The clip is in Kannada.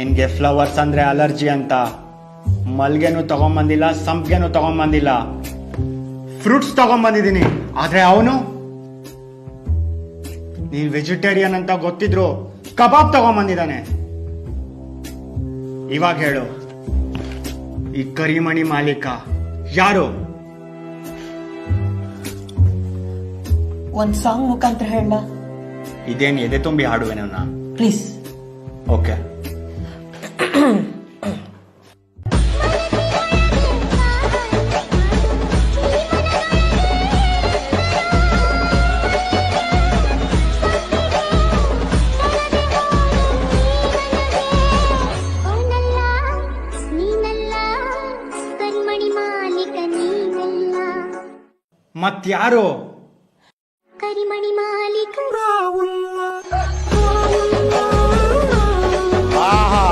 ನಿನ್ಗೆ ಫ್ಲವರ್ಸ್ ಅಂದ್ರೆ ಅಲರ್ಜಿ ಅಂತ. ಮಲ್ಗೆನು ತಗೊಂಬಂದಿಲ್ಲ ಸಂಪಿಗೆನು ತಗೊಂಬಂದಿಲ್ಲ. ಫ್ರೂಟ್ಸ್ ತಗೊಂಬಂದಿದ್ದೀನಿ. ಆದ್ರೆ ಅವನು? ನೀನ್ ವೆಜಿಟೇರಿಯನ್ ಅಂತ ಗೊತ್ತಿದ್ರು ಕಬಾಬ್ ತಗೊಂಬಂದಿದ್ದಾನೆ. ಇವಾಗ ಹೇಳು. ಈ ಕರಿಮಣಿ ಮಾಲೀಕ ಯಾರು? ಒಂದ್ ಸಾಂಗ್ ಮುಖಾಂತರ ಹೇಳ ಇದೇನು ಎದೆ ತುಂಬಿ ಹಾಡುವೆ ಪ್ಲೀಸ್ ಓಕೆ ಮತ್ಯಾರು? ಕರಿಮಣಿ ಮಾಲೀಕ. ಆಹಾ.